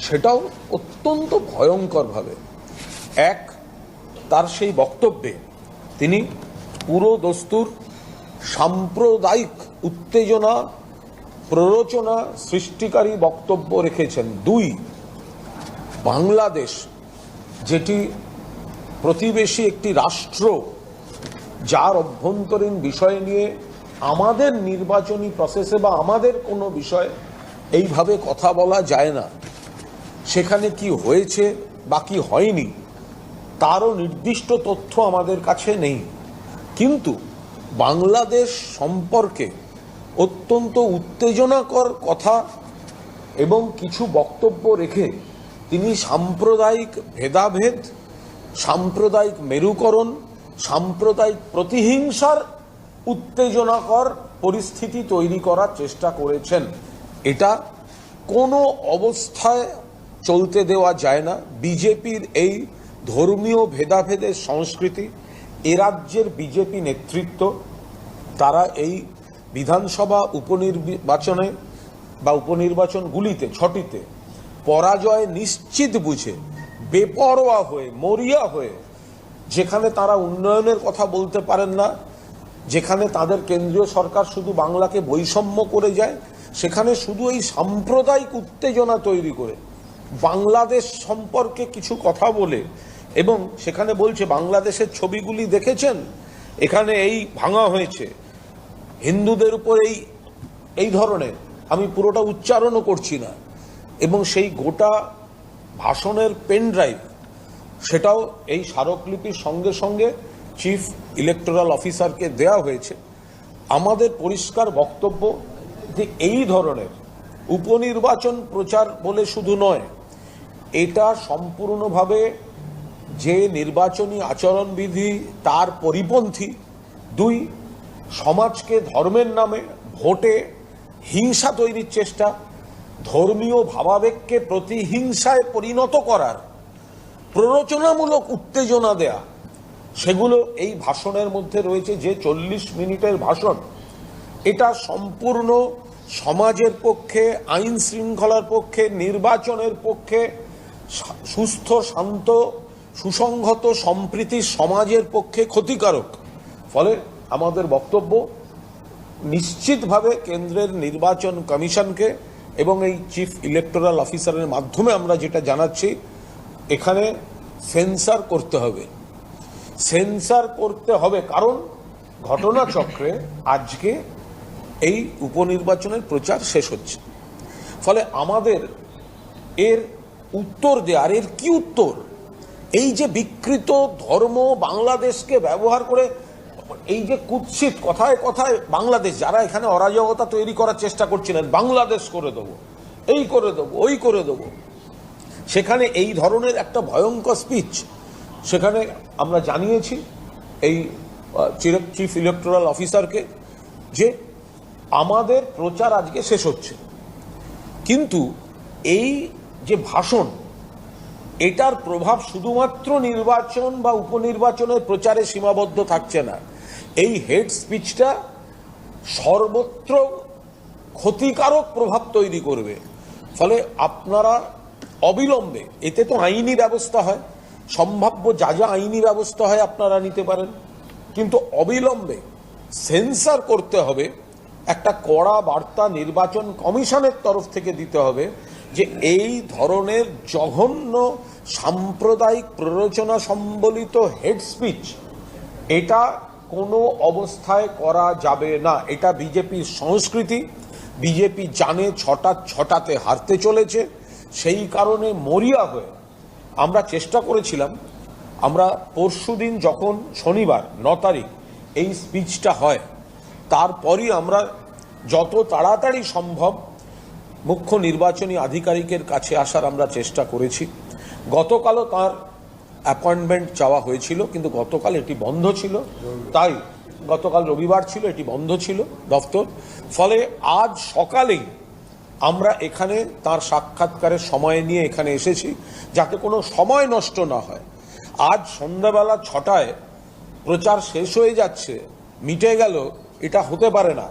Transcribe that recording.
সেটাও অত্যন্ত ভয়ঙ্করভাবে। এক, তার সেই বক্তব্যে তিনি পুরো দস্তুর সাম্প্রদায়িক উত্তেজনা, প্ররোচনা সৃষ্টিকারী বক্তব্য রেখেছেন। দুই, বাংলাদেশ, যেটি প্রতিবেশী একটি রাষ্ট্র, যার অভ্যন্তরীণ বিষয় নিয়ে আমাদের নির্বাচনী প্রসেসে বা আমাদের কোনো বিষয়ে এইভাবে কথা বলা যায় না। সেখানে কি হয়েছে বা কি হয়নি, তারও নির্দিষ্ট তথ্য আমাদের কাছে নেই। কিন্তু বাংলাদেশ সম্পর্কে অত্যন্ত উত্তেজনাকর কথা এবং কিছু বক্তব্য রেখে তিনি সাম্প্রদায়িক ভেদাভেদ, সাম্প্রদায়িক মেরুকরণ, সাম্প্রদায়িক প্রতিহিংসার উত্তেজনাকর পরিস্থিতি তৈরি করার চেষ্টা করেছেন। এটা কোনো অবস্থায় চলতে দেওয়া যায় না। বিজেপির এই ধর্মীয় ভেদাভেদের সংস্কৃতি, এ রাজ্যের বিজেপি নেতৃত্ব, তারা এই বিধানসভা উপনির্বাচনে বা উপনির্বাচনগুলিতে, ছটিতে পরাজয় নিশ্চিত বুঝে, বেপরোয়া হয়ে, মরিয়া হয়ে, যেখানে তারা উন্নয়নের কথা বলতে পারেন না, যেখানে তাদের কেন্দ্রীয় সরকার শুধু বাংলাকে বৈষম্য করে যায়, সেখানে শুধু এই সাম্প্রদায়িক উত্তেজনা তৈরি করে বাংলাদেশ সম্পর্কে কিছু কথা বলে এবং সেখানে বলছে, বাংলাদেশের ছবিগুলি দেখেছেন? এখানে এই ভাঙা হয়েছে। হিন্দুদের উপর এই এই ধরনের। আমি পুরোটা উচ্চারণও করছি না। এবং সেই গোটা ভাষণের পেন ড্রাইভ, সেটাও এই স্মারকলিপির সঙ্গে সঙ্গে চিফ ইলেকটোরাল অফিসারকে দেয়া হয়েছে। আমাদের পরিষ্কার বক্তব্য যে এই ধরনের উপনির্বাচন প্রচার বলে শুধু নয় এটা সম্পূর্ণভাবে যে নির্বাচনী আচরণবিধি, তার পরিপন্থী, দুই, সমাজকে ধর্মের নামে, ভোটে হিংসা তৈরির চেষ্টা, ধর্মীয় ভাবাবেগকে প্রতিহিংসায় পরিণত করার, প্ররোচনামূলক উত্তেজনা দেয়া, সেগুলো এই ভাষণের মধ্যে রয়েছে যে চল্লিশ মিনিটের ভাষণ। এটা সম্পূর্ণ সমাজের পক্ষে, আইন শৃঙ্খলার পক্ষে, নির্বাচনের পক্ষে সুস্থ, শান্ত, সুসংহত সম্প্রীতি সমাজের পক্ষে ক্ষতিকারক। ফলে আমাদের বক্তব্য নিশ্চিতভাবে কেন্দ্রের নির্বাচন কমিশনকে এবং এই চিফ ইলেকটোরাল অফিসারের মাধ্যমে আমরা যেটা জানাচ্ছি, এখানে সেন্সার করতে হবে। সেন্সার করতে হবে কারণ ঘটনাচক্রে আজকে এই উপনির্বাচনের প্রচার শেষ হচ্ছে। ফলে আমাদের এর উত্তর দেওয়ার এর কি উত্তর? এই যে বিকৃত ধর্ম বাংলাদেশকে ব্যবহার করে, এই যে কুৎসিত, কথায় কথায় বাংলাদেশ, যারা এখানে অরাজকতা তৈরি করার চেষ্টা করছিলেন, বাংলাদেশ করে দেবো, এই করে দেবো, ওই করে দেবো। সেখানে এই ধরনের একটা ভয়ঙ্কর স্পিচ সেখানে আমরা জানিয়েছি এই চিফ ইলেকটোরাল অফিসারকে যে আমাদের প্রচার আজকে শেষ হচ্ছে। কিন্তু এই যে ভাষণ, এটার প্রভাব শুধুমাত্র নির্বাচন বা উপনির্বাচনের প্রচারে সীমাবদ্ধ থাকছে না। এই হেড স্পিচটা সর্বত্র ক্ষতিকারক প্রভাব তৈরি করবে। ফলে আপনারা অবিলম্বে, এতে তো আইনি ব্যবস্থা হয়, সম্ভাব্য যা যা আইনি ব্যবস্থা হয় আপনারা নিতে পারেন। কিন্তু অবিলম্বে সেন্সার করতে হবে, একটা কড়া বার্তা নির্বাচন কমিশনের তরফ থেকে দিতে হবে যে এই ধরনের জঘন্য সাম্প্রদায়িক প্ররোচনা সম্বলিত হেড স্পিচ, এটা কোনো অবস্থায় করা যাবে না। এটা বিজেপির সংস্কৃতি। বিজেপি জানে ছটা ছটাতে হারতে চলেছে। সেই কারণে মরিয়া হয়ে আমরা চেষ্টা করেছিলাম, আমরা পরশুদিন যখন শনিবার ন তারিখ এই স্পিচটা হয়, তারপরই আমরা যত তাড়াতাড়ি সম্ভব মুখ্য নির্বাচনী আধিকারিকের কাছে আসার আমরা চেষ্টা করেছি। গতকালও তার অ্যাপয়েন্টমেন্ট চাওয়া হয়েছিল, কিন্তু গতকাল এটি বন্ধ ছিল। তাই গতকাল রবিবার ছিল, এটি বন্ধ ছিল দপ্তর ফলে আজ সকালেই আমরা এখানে তার সাক্ষাৎকারের সময় নিয়ে এখানে এসেছি, যাতে কোনো সময় নষ্ট না হয়। আজ সন্ধ্যাবেলা ছটায় প্রচার শেষ হয়ে যাচ্ছে, মিটে গেল, এটা হতে পারে না।